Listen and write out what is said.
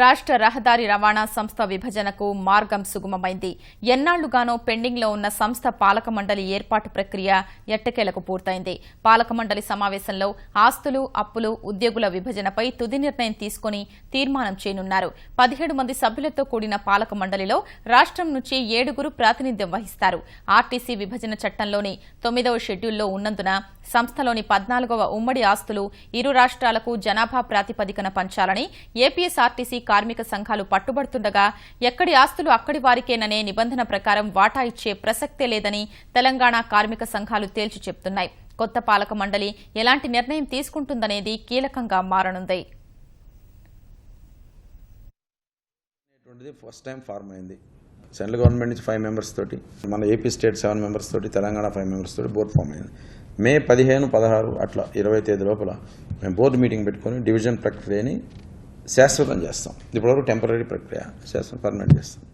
రాష్ట్ర రహదారి రవాణా సంస్థ విభజనకు మార్గం సుగమమైంది. ఎన్నాళ్ళుగానో పెండింగ్లో ఉన్న సంస్థ పాలక మండలి ఏర్పాటు ప్రక్రియ ఎట్టకేలకు పూర్తయింది. పాలక మండలి సమావేశంలో ఆస్తులు అప్పులు ఉద్యోగుల విభజనపై తుది నిర్ణయం తీసుకుని తీర్మానం చేయనున్నారు. పదిహేడు మంది సభ్యులతో కూడిన పాలక మండలిలో రాష్ట్రం నుంచి ఏడుగురు ప్రాతినిధ్యం వహిస్తారు. ఆర్టీసీ విభజన చట్టంలోని తొమ్మిదవ షెడ్యూల్లో ఉన్నందున సంస్థలోని పద్నాలుగవ ఉమ్మడి ఆస్తులు ఇరు రాష్ట్రాలకు జనాభా ప్రాతిపదికన పంచాలని ఏపీఎస్ఆర్టీసీ కార్మిక సంఘాలు పట్టుబడుతుండగా ఎక్కడి ఆస్తులు అక్కడి వారికేననే నిబంధన ప్రకారం వాటా ఇచ్చే ప్రసక్తే లేదని తెలంగాణ కార్మిక సంఘాలు తేల్చి చెప్తున్నాయి. కొత్త పాలక మండలి ఎలాంటి నిర్ణయం తీసుకుంటుందనేది కీలకంగా మారనుంది. ఫస్ట్ టైం ఫార్మ్ అయింది. సెంట్రల్ గవర్నమెంట్ నుంచి ఫైవ్ మెంబర్స్ తోటి మన ఏపీ స్టేట్ సెవెన్ మెంబర్స్ తోటి తెలంగాణ ఫైవ్ మెంబర్స్ తోటి బోర్డు ఫామ్ అయింది. మే పదిహేను పదహారు అట్లా ఇరవై తేదీ లోపల మేము బోర్డు మీటింగ్ పెట్టుకొని డివిజన్ ప్రక్రియని శాశ్వతం చేస్తాం. ఇప్పటివరకు టెంపరీ ప్రక్రియ. శాశ్వతం పర్మనెంట్ చేస్తాం.